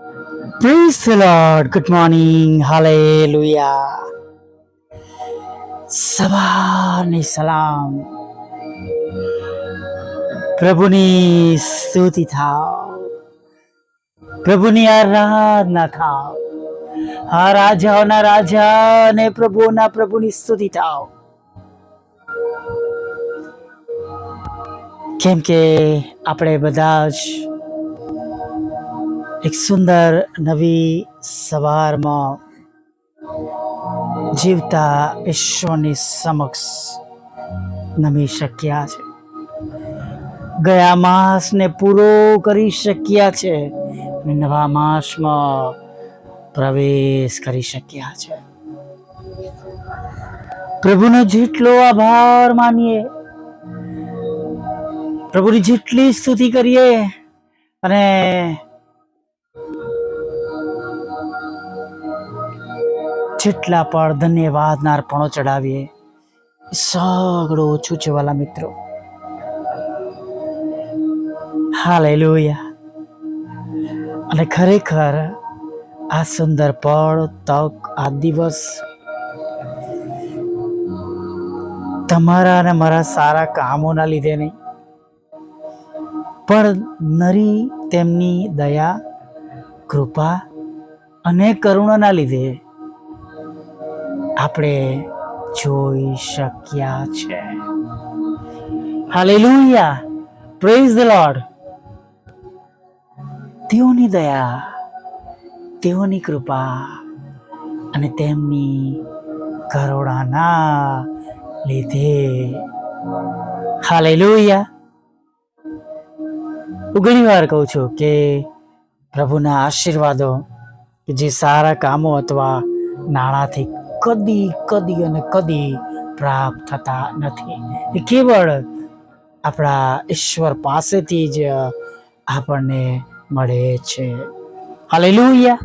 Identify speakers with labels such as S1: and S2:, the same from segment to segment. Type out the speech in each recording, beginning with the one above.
S1: The Lord. Good morning. Hallelujah. સવારની સલામ પ્રભુની સ્તુતિ થાવ પ્રભુની આરાધના થાવ આ રાજાઓના રાજા અને પ્રભુના પ્રભુની સ્તુતિ થાવ કેમ કે આપણે બધા જ એક સુંદર નવી સવારમાં જીવતા ઈશ્વરની સમક્ષ નમી શક્યા છે. ગયા માસને પૂરો કરી શક્યા છે નવા માસમાં પ્રવેશ કરી શક્યા છે. પ્રભુનો જેટલો આભાર માનીએ, પ્રભુની જેટલી સ્તુતિ કરીએ અને જેટલા પણ ધન્યવાદના અર્પણો ચડાવીએ એ ઓછું છે વાલા મિત્રો. હાલેલુયા. અને ખરેખર આ સુંદર પળ તક, આ દિવસ તમારા અને મારા સારા કામોના લીધે નહીં, પણ નરી તેમની દયા, કૃપા અને કરુણાના લીધે આપણે જોઈ શક્યા છે. હાલેલુયા. પ્રેઝ ધ લોર્ડ તેઓની દયા, તેઓની કૃપા અને તેમની કરોડાના લીધે. હાલેલુયા. હું ઘણી વાર કહું છું કે પ્રભુના આશીર્વાદો કે જે સારા કામો અથવા નાણાંથી કદી કદી અને કદી પ્રાપ્ત થતા નથી. એ કેવળ આપણા ઈશ્વર પાસેથી જ આપણને મળે છે. હાલેલુયા.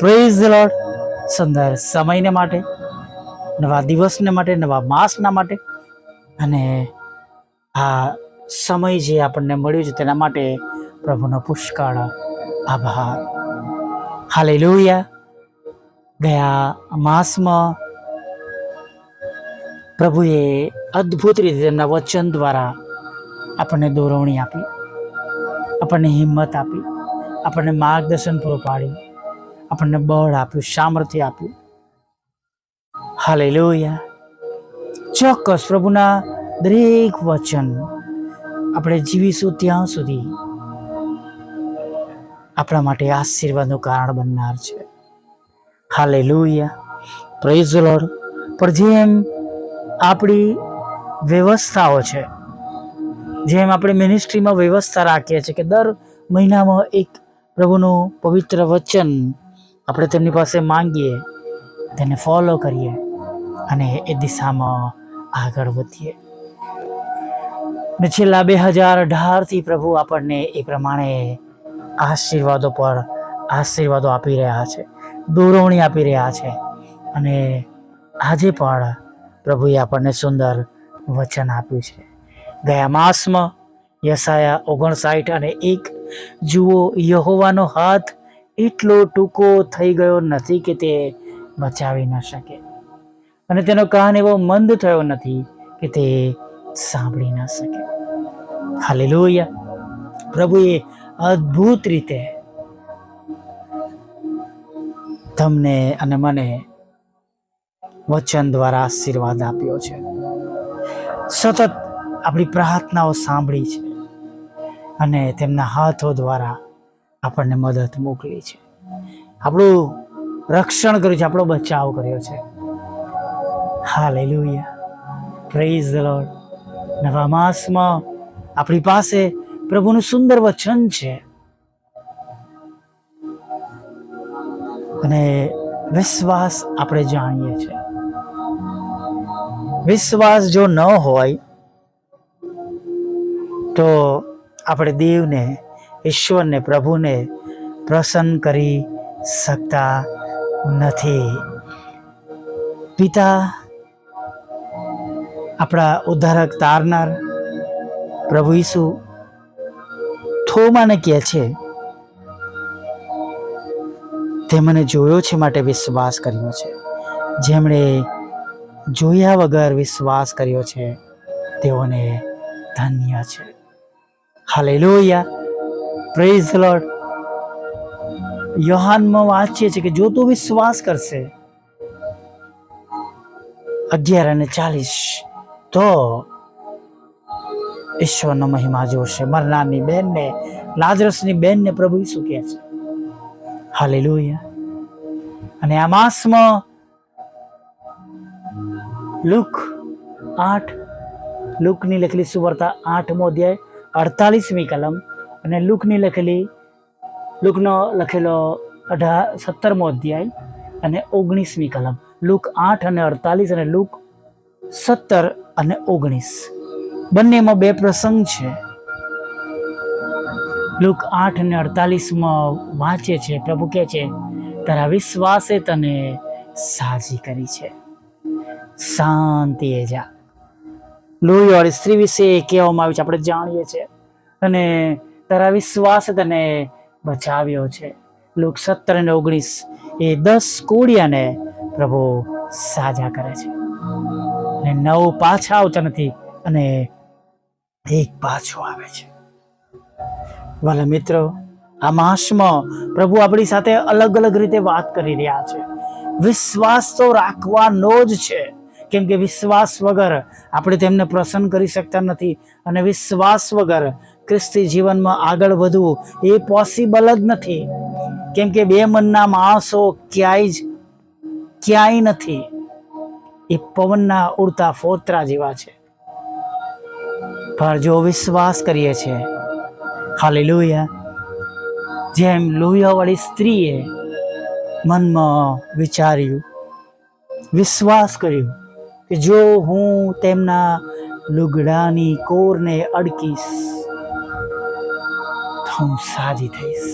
S1: પ્રેઝ લોર્ડ સુંદર સમયને માટે, નવા દિવસને માટે, નવા માસના માટે અને આ સમય જે આપણને મળ્યું છે તેના માટે પ્રભુનો પુષ્કળ આભાર. હાલેલુયા. ગયા માસમાં પ્રભુએ અદ્ભુત રીતે તેમના વચન દ્વારા આપણને દોરવણી આપી, આપણને હિંમત આપી, આપણને માર્ગદર્શન પૂરું પાડ્યું, આપણને બળ આપ્યું, સામર્થ્ય આપ્યું. હાલેલુયા. ચોક્કસ પ્રભુના દરેક વચન આપણે જીવીશું ત્યાં સુધી આપણા માટે આશીર્વાદનું કારણ બનનાર છે. હાલેલુયા. પ્રેઝ લોર્ડ પણ જેમ આપણી વ્યવસ્થાઓ છે, જેમ આપણે મિનિસ્ટ્રીમાં વ્યવસ્થા રાખીએ છીએ કે દર મહિનામાં એક પ્રભુનું પવિત્ર વચન આપણે તેમની પાસે માંગીએ, તેને ફોલો કરીએ અને એ દિશામાં આગળ વધીએ. ને છેલ્લા બે હજાર અઢારથી પ્રભુ આપણને એ પ્રમાણે આશીર્વાદો પર આશીર્વાદો આપી રહ્યા છે. દોરવણી આપી રહ્યા છે. અને આજે પણ પ્રભુએ આપણને સુંદર વચન આપ્યું છે. ગયા માસમાં યસાયા ઓગણસાઠ અને એક જુઓ, યહોવાનો હાથ એટલો ટૂંકો થઈ ગયો નથી કે તે બચાવી ન શકે. અને તેનો કાન એવો મંદ થયો નથી કે તે સાંભળી ન શકે. હાલેલુયા. પ્રભુએ અદ્ભુત રીતે તમને અને મને વચન દ્વારા આશીર્વાદ આપ્યો છે. સતત આપણી પ્રાર્થનાઓ સાંભળી છે અને તેમના હાથો દ્વારા આપણને મદદ મોકલી છે. આપણું રક્ષણ કર્યું છે, આપણો બચાવ કર્યો છે. હા લેલુયા પ્રેઝ ધ લોર્ડ નવા માસમાં આપણી પાસે પ્રભુનું સુંદર વચન છે. અને વિશ્વાસ આપણે જાણીએ છીએ. વિશ્વાસ જો ન હોય, તો આપણે દેવને, ઈશ્વરને, પ્રભુને પ્રસન્ન કરી શકતા નથી. પિતા, આપણા ઉદ્ધારક તારનાર પ્રભુ ઈસુ થોમાને કહે છે તે મને જોયો છે માટે વિશ્વાસ કર્યો છે. જેમણે જોયા વગર વિશ્વાસ કર્યો છે, તેઓને ધન્ય છે. હાલેલુયા. પ્રેઝ લોર્ડ યોહાનમાં વાંચીએ છીએ કે જો તું વિશ્વાસ કરશે, અગિયાર અને ચાલીસ, તો ઈશ્વરનો મહિમા જોશે. મરનારની બેનને, લાજરસની બેનને પ્રભુ શું કહે છે. હાલેલુયા અને આ માસમાં લુક આઠ, લુકની લખેલી સુવર્તા આઠમો અધ્યાય, અડતાલીસમી કલમ. અને લુકની લખેલી, લુકનો લખેલો અઢાર સત્તરમો અધ્યાય અને ઓગણીસમી કલમ. લુક આઠ અને અડતાલીસ અને લુક સત્તર અને ઓગણીસ. બંનેમાં બે પ્રસંગ છે. લુક આઠ અને અડતાલીસમાં વાંચે છે, પ્રભુ કહે છે, તારા વિશ્વાસે તને સાજી કરી છે. શાંતિએ જા. લોહી વાળી સ્ત્રી વિશે કહેવામાં આવ્યું છે, આપણે જાણીએ છીએ. અને તારા વિશ્વાસે તને બચાવ્યો છે. લોક સત્તર અને ઓગણીસ એ દસ કોડિયાને પ્રભુ સાજા કરે છે. અને નવ પાછા આવતા નથી અને એક પાછો આવે છે. વાલા મિત્રો, આ માસમાં પ્રભુ આપણી સાથે અલગ અલગ રીતે વાત કરી રહ્યા છે. વિશ્વાસ તો રાખવાનો જ છે. કેમ કે વિશ્વાસ વગર આપણે તેમને પ્રસન્ન કરી શકતા નથી અને વિશ્વાસ વગર ખ્રિસ્તી જીવનમાં આગળ વધવું એ પોસિબલ જ નથી. કેમ કે બે મનના માણસો ક્યાંય જ, ક્યાંય નથી. એ પવનના ઉડતા ફોતરા જેવા છે. પણ જો વિશ્વાસ કરીએ છીએ હાલી લોહિયા જેમ લોહિયાવાળી સ્ત્રીએ મનમાં વિચાર્યું, વિશ્વાસ કર્યો કે જો હું તેમના લુગડાની કોરને અડકીશ, તો હું સાજી થઈશ.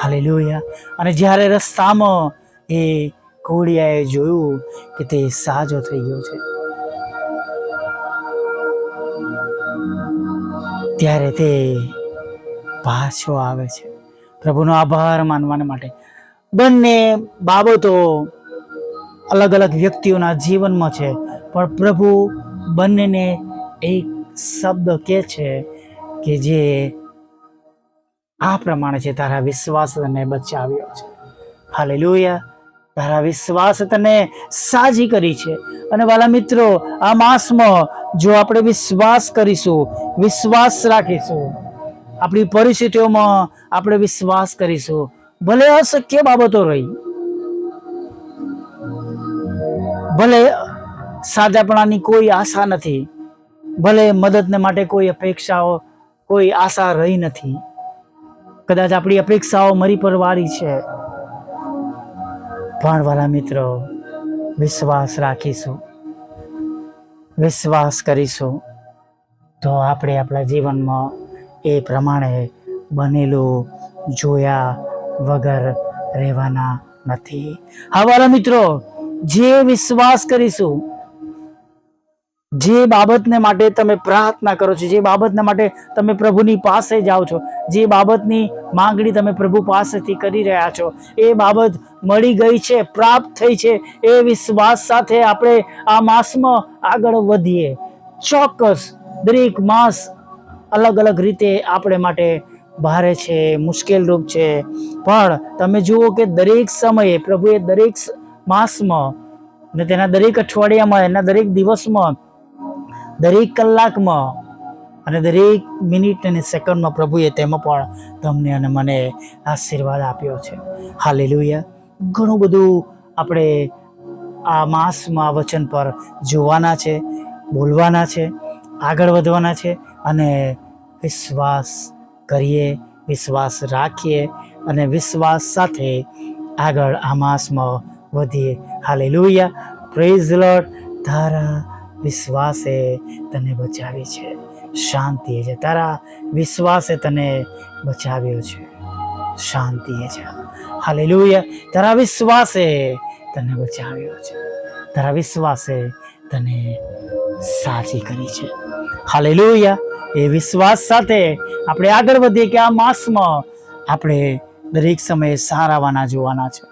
S1: હાલેલુયા. અને જ્યારે રસ્તામાં એ કોળિયાએ જોયું કે તે સાજો થઈ ગયો છે, ત્યારે તે પાછો આવે છે. પ્રભુનો આભાર માનવાને માટે. બંને બાબતો અલગ અલગ વ્યક્તિઓના જીવનમાં છે, પણ પ્રભુ બંનેને એક શબ્દ કહે છે કે જે આ પ્રમાણે છે, તારા વિશ્વાસ તને બચાવ્યો છે. હાલેલુયા. તારા વિશ્વાસ તને સાજી કરી છે. અને વાલા મિત્રો આ માસમાં જો આપણે વિશ્વાસ કરીશું, વિશ્વાસ રાખીશું આપણી પરિસ્થિતિઓમાં આપણે વિશ્વાસ કરીશું. ભલે અશક્ય બાબતો રહી. ભલે સાજાપણાની કોઈ આશા નથી. ભલે મદદને માટે કોઈ અપેક્ષાઓ, કોઈ આશા રહી નથી. કદાચ આપણી અપેક્ષાઓ મરી પરવારી છે. પણ વાલા મિત્રો, વિશ્વાસ રાખીશું. વિશ્વાસ કરીશું. તો આપણે આપણા જીવનમાં એ પ્રમાણે બનેલું જોયા વગર રહેવાના નથી. હા મિત્રો, જે વિશ્વાસ કરીશું, જે બાબતને માટે તમે પ્રાર્થના કરો છો, જે બાબતને માટે તમે પ્રભુની પાસે જાઓ છો, જે બાબતની માંગણી તમે પ્રભુ પાસેથી કરી રહ્યા છો, એ બાબત મળી ગઈ છે, પ્રાપ્ત થઈ છે, એ વિશ્વાસ સાથે આપણે આ માસમાં આગળ વધીએ. ચોક્કસ દરેક માસ અલગ અલગ રીતે આપણે માટે ભારે છે, મુશ્કેલ રૂપ છે. પણ તમે જુઓ કે દરેક સમયે પ્રભુએ દરેક માસમાં ને તેના દરેક અઠવાડિયામાં, એના દરેક દિવસમાં, દરેક કલાકમાં અને દરેક મિનિટ અને સેકન્ડમાં પ્રભુએ તેમાં પણ તમને અને મને આશીર્વાદ આપ્યો છે. હાલેલુયા. ઘણું બધું આપણે આ માસમાં વચન પર જોવાના છે, બોલવાના છે, આગળ વધવાના છે. અને વિશ્વાસ કરીએ, વિશ્વાસ રાખીએ અને વિશ્વાસ સાથે આગળ આ માસમાં વધીએ. હાલેલુયા. પ્રેઝ લોટ તારા વિશ્વાસે તને બચાવી છે. શાંતિએ છે. તારા વિશ્વાસે તને બચાવ્યો છે. શાંતિએ છે. હાલેલુયા. તારા વિશ્વાસે તને બચાવ્યો છે. તારા વિશ્વાસે તને સાચી કરી છે. હાલેલુયા. એ વિશ્વાસ સાથે આપણે આગળ વધીએ કે આ માસમાં આપણે દરેક સમયે સારાવાના જોવાના છે.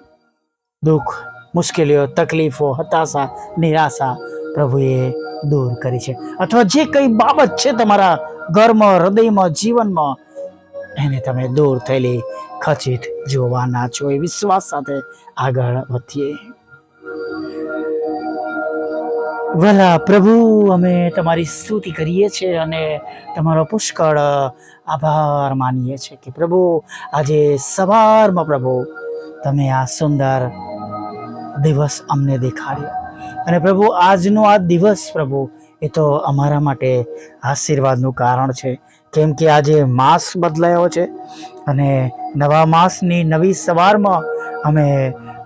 S1: દુઃખ, મુશ્કેલીઓ, તકલીફો, હતાશા, નિરાશા પ્રભુએ દૂર કરી છે. અથવા જે કઈ બાબત છે તમારા ઘરમાં, હૃદયમાં, જીવનમાં, એને તમે દૂર થયેલી ખચિત જોવાના છો. એ વિશ્વાસ સાથે આગળ વધીએ. વલા પ્રભુ, અમે તમારી સ્તુતિ કરીએ છીએ અને તમારો પુષ્કળ આભાર માનીએ છીએ કે પ્રભુ, આજે સવારમાં પ્રભુ, તમે આ સુંદર દિવસ અમને દેખાડ્યો. અને પ્રભુ, આજનો આ દિવસ પ્રભુ, એ તો અમારા માટે આશીર્વાદનું કારણ છે. કેમ કે આજે માસ બદલાયો છે અને નવા માસની નવી સવારમાં અમે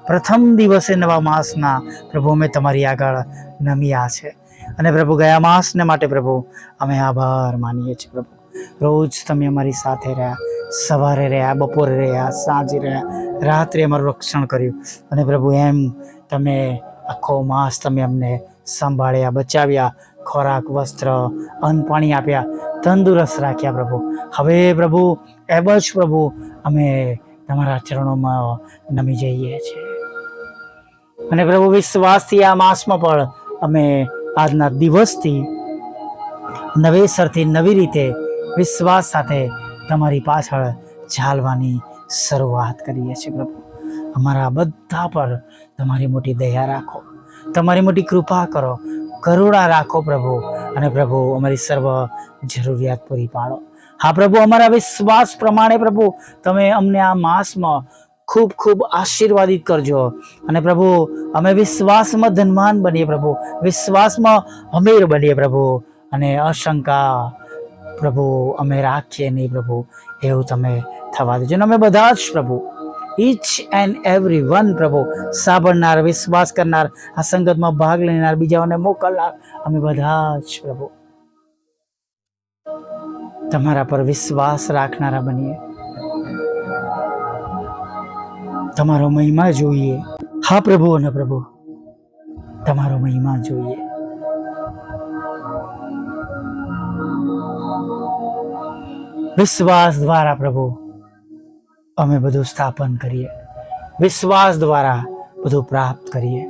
S1: પ્રથમ દિવસે નવા માસના પ્રભુ, અમે તમારી આગળ નમ્યા છે. અને પ્રભુ, ગયા માસને માટે પ્રભુ, અમે આભાર માનીએ છીએ પ્રભુ. રોજ તમે અમારી સાથે રહ્યા, સવારે રહ્યા, બપોરે રહ્યા, સાંજે રહ્યા, રાત્રે અમારું રક્ષણ કર્યું. અને પ્રભુ, એમ તમે આખો માસ તમે અમને સંભાળ્યા, બચાવ્યા, ખોરાક, વસ્ત્ર, અન્ન પાણી આપ્યા, તંદુરસ્ત રાખ્યા પ્રભુ. હવે પ્રભુ, એમ જ પ્રભુ, અમે તમારા ચરણોમાં નમી જઈએ છીએ. અને પ્રભુ, વિશ્વાસથી આ માસમાં પણ અમે આજના દિવસથી નવેસરથી નવી રીતે વિશ્વાસ સાથે તમારી પાછળ ચાલવાની શરૂઆત કરીએ છીએ પ્રભુ. અમારા બધા પર તમારી મોટી દયા રાખો. તમારી મોટી કૃપા કરો. કરુણા રાખો પ્રભુ. અને પ્રભુ, અમારી સર્વ જરૂરિયાત પૂરી પાડો. હા પ્રભુ, અમારા વિશ્વાસ પ્રમાણે પ્રભુ, તમે અમને આ માસમાં ખૂબ ખૂબ આશીર્વાદિત કરજો. અને પ્રભુ, અમે વિશ્વાસમાં ધનવાન બનીએ પ્રભુ. વિશ્વાસમાં અમીર બનીએ પ્રભુ. અને અશંકા, પ્રભુ, અમે રાખીએ નહીં પ્રભુ. એવું તમે થવા દેજો. અને અમે બધા જ પ્રભુ ઈચ એન્ડ એવરી વન પ્રભુ, સાંભળનાર, વિશ્વાસ કરનાર, આ સંગતમાં ભાગ લેનાર, બીજાઓને મોકલનાર, અમે બધા જ પ્રભુ. તમારા પર વિશ્વાસ રાખનારા બનીએ. તમારો મહિમા જોઈએ. હા, પ્રભુ અને પ્રભુ. તમારો મહિમા જોઈએ. વિશ્વાસ દ્વારા, પ્રભુ, અમે બધું સ્થાપન કરીએ. વિશ્વાસ દ્વારા બધું પ્રાપ્ત કરીએ.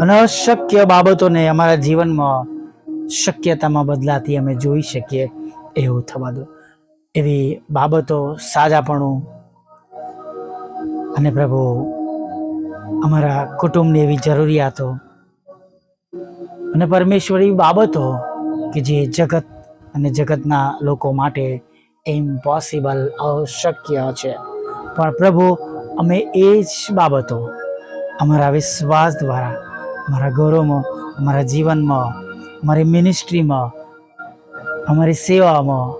S1: અને અશક્ય બાબતોને અમારા જીવનમાં શક્યતામાં બદલાતી અમે જોઈ શકીએ એવું થવા દો. એવી બાબતો, સાજાપણું અને પ્રભુ, અમારા કુટુંબની એવી જરૂરિયાતો અને પરમેશ્વરી બાબતો કે જે જગત અને જગતના લોકો માટે ઇમ્પોસિબલ અશક્ય છે. પણ પ્રભુ, અમે એ જ બાબતો અમારા વિશ્વાસ દ્વારા, અમારા ગૌરવમાં અમારા જીવનમાં, અમારી મિનિસ્ટ્રીમાં અમારી સેવામાં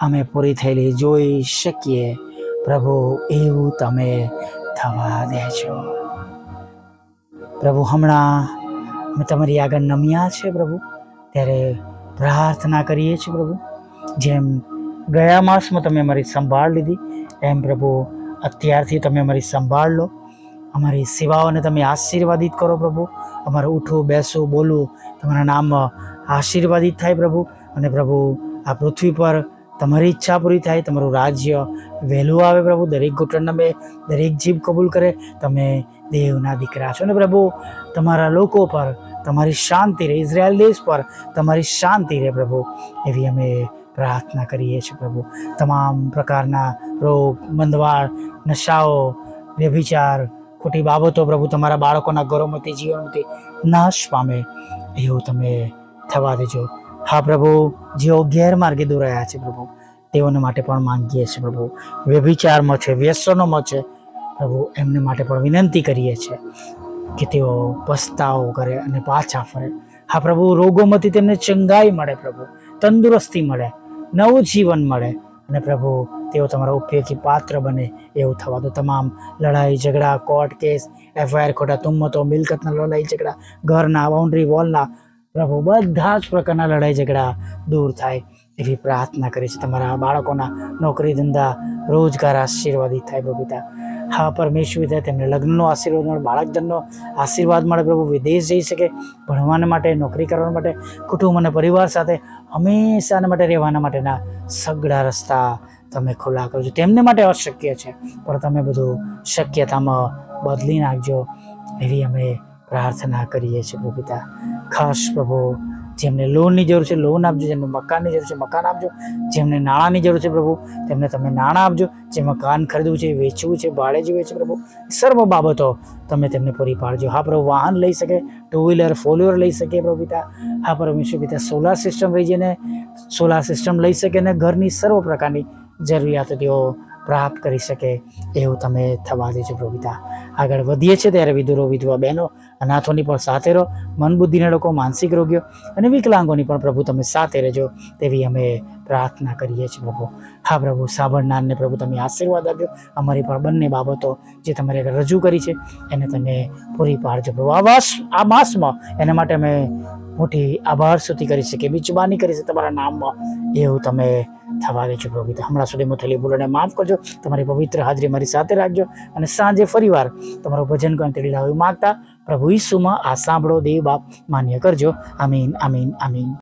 S1: અમે પૂરી થયેલી જોઈ શકીએ. પ્રભુ, એવું તમે થવા દેજો. પ્રભુ, હમણાં અમે તમારી આગળ નમ્યા છે પ્રભુ. ત્યારે પ્રાર્થના કરીએ છીએ પ્રભુ. જેમ ગયા માસમાં તમે અમારી સંભાળ લીધી, એમ પ્રભુ, અત્યારથી તમે અમારી સંભાળ લો. અમારી સેવાઓને તમે આશીર્વાદિત કરો પ્રભુ. અમારું ઉઠવું, બેસવું, બોલવું, તમારા નામમાં આશીર્વાદિત થાય પ્રભુ. અને પ્રભુ, આ પૃથ્વી પર તમારી ઈચ્છા પૂરી થાય, તમારું રાજ્ય વહેલું આવે પ્રભુ, દરેક ઘૂંટણ નમે દરેક જીભ કબૂલ કરે, તમે દેવના દીકરા છો ને પ્રભુ. તમારા લોકો પર તમારી શાંતિ રહે, ઇઝરાયલ દેશ પર તમારી શાંતિ રહે પ્રભુ. એવી અમે પ્રાર્થના કરીએ છીએ પ્રભુ. તમામ પ્રકારના રોગ મંદવાળ નશાઓ, વ્યભિચાર, ખોટી બાબતો પ્રભુ તમારા બાળકોના ઘરોમાંથી, જીવનમાંથી નાશ પામે. એવું તમે થવા દેજો. હા પ્રભુ, જેઓ ગેરમાર્ગે દોરાયા છે પ્રભુ, તેઓને માટે પણ માંગીએ છીએ પ્રભુ. વ્યભિચારમાં છે વ્યસનોમાં છે. પ્રભુ, એમને માટે પણ વિનંતી કરીએ છીએ કે તેઓ પસ્તાવો કરે અને પાછા ફરે. હા પ્રભુ, રોગોમાંથી તેમને ચંગાઈ મળે પ્રભુ, તંદુરસ્તી મળે, નવું જીવન મળે. અને પ્રભુ, તેઓ તમારા ઉપયોગી પાત્ર બને એવું થવા દો. તમામ લડાઈ, ઝઘડા, કોર્ટ કેસ, એફઆઈઆર ખોટા, તુમ્મતો, મિલકતના લડાઈ, ઝઘડા, ઘરના, બાઉન્ડ્રી વોલના પ્રભુ, બધા જ પ્રકારના લડાઈ ઝઘડા દૂર થાય એવી પ્રાર્થના કરી છે. તમારા બાળકોના નોકરી ધંધા, રોજગાર આશીર્વાદિત થાય પ્રભુ પિતા. હા, પરમેશ્વર થાય તેમને લગ્નનો આશીર્વાદ મળે, બાળકજનનો આશીર્વાદ મળે પ્રભુ. વિદેશ જઈ શકે, ભણવાના માટે, નોકરી કરવા માટે, કુટુંબ અને પરિવાર સાથે હંમેશાના માટે રહેવાના માટેના સગડા રસ્તા તમે ખુલ્લા કરજો તેમને માટે અશક્ય છે, પણ તમે બધું શક્યતામાં બદલી નાખજો એવી અમે પ્રાર્થના કરીએ છીએ પ્રભુ પિતા. ખાસ પ્રભુ, જેમને લોનની જરૂર છે, લોન આપજો, જેમને મકાનની જરૂર છે, મકાન આપજો, જેમને નાણાંની જરૂર છે પ્રભુ, તેમને તમે નાણાં આપજો, જે મકાન ખરીદવું છે, વેચવું છે, ભાડે જીવે છે પ્રભુ સર્વ બાબતો તમે તેમને પૂરી પાડજો. હા પ્રભુ, વાહન લઈ શકે ટુ વ્હીલર ફોર વ્હીલર લઈ શકે પ્રભુ પિતા. હા પરમેશ્વર પિતા સોલાર સિસ્ટમ રહી જઈને સોલાર સિસ્ટમ લઈ શકે અને ઘરની સર્વ પ્રકારની જરૂરિયાતો તેઓ પ્રાપ્ત કરી શકે એવું તમે થવા દેજો પ્રભુ પિતા આગળ વધીએ છીએ ત્યારે વિધુરો, વિધવા બહેનો, અનાથોની પણ સાથે રહો મન બુદ્ધિના લોકો, માનસિક રોગીઓ અને વિકલાંગોની પણ પ્રભુ તમે સાથે રહેજો તેવી અમે પ્રાર્થના કરીએ છીએ પ્રભુ. હા પ્રભુ, સાંભળનારને પ્રભુ તમે આશીર્વાદ આપ્યો અમારી પણ બંને બાબતો જે તમારે રજૂ કરી છે, એને તમે પૂરી પાડજો પ્રભુ. આ માસ આ માસમાં એના માટે અમે મોટી આભાર સ્તુતિ કરી શકીએ બીચબાની કરી છે તમારા નામમાં. એવું તમે થવા દેજો પ્રભુ હમણાં સુધીમાં થયેલી ભૂલોને માફ કરજો. તમારી પવિત્ર હાજરી મારી સાથે રાખજો અને સાંજે ફરીવાર તમારું ભજન કરીને તેડી લાવવું માગતા પ્રભુ ઈસુમાં આ સાંભળો દેવ બાપ. માન્ય કરજો. આમીન આમીન આમીન.